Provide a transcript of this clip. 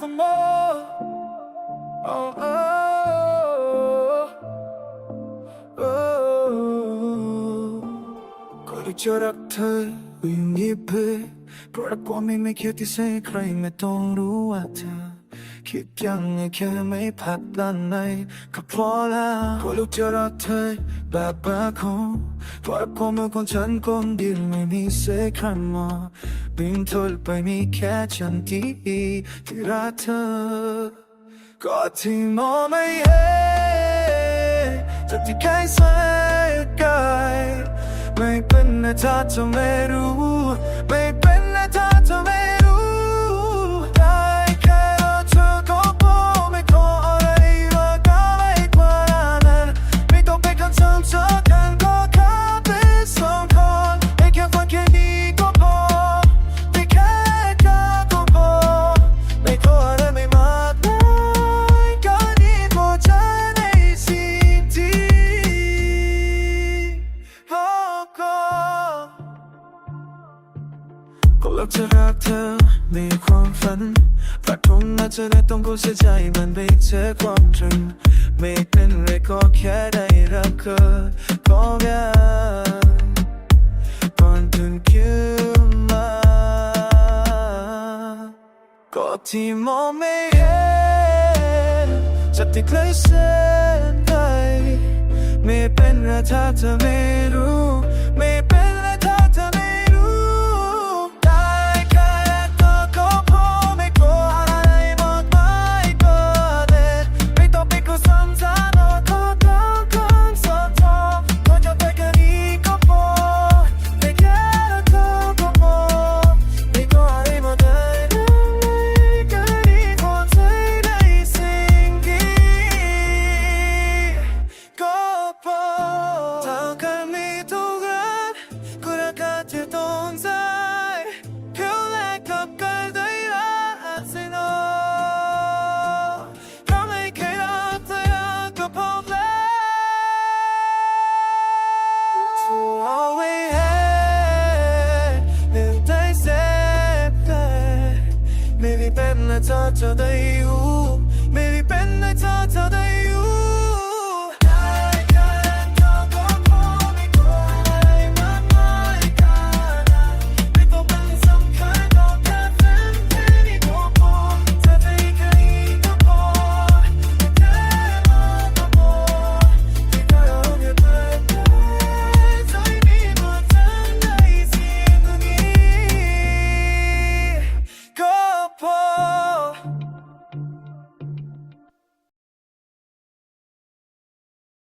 for more. Oh, oh, oh. ก็ได้เจอรักเธอวิ่งยิบเพยเพราะรักก็ไม่ไม่ คิดยังไงแค่ไม่พักด้านในก็พอแล้วก็รู้จะรักเธอแบบบาคงเพราะรักก็เมื่อคนฉันคนเดียวไม่มีเสียคำมาบินทนไปมีแค่ฉันที่ที่รักเธอก็ที่มองไม่เห็นจากที่เคยใส่กายไม่เป็นนะถ้าเธอไม่รู้ ไม่เป็นนะถ้าเธอไม่ จะรักเธอมีความฝันพลาดพลั้งอาจจะได้ต้องกูเสียใจมันไม่เจอความจริงไม่เป็นไรก็แค่ได้รักเธอก็แค่ก่อนตื่นขึ้นมาก็ที่มองไม่เห็นจะติดเคยเส้นไปไม่เป็นไรถ้าเธอไม่รู้ ไม่ได้เป็นและเธอ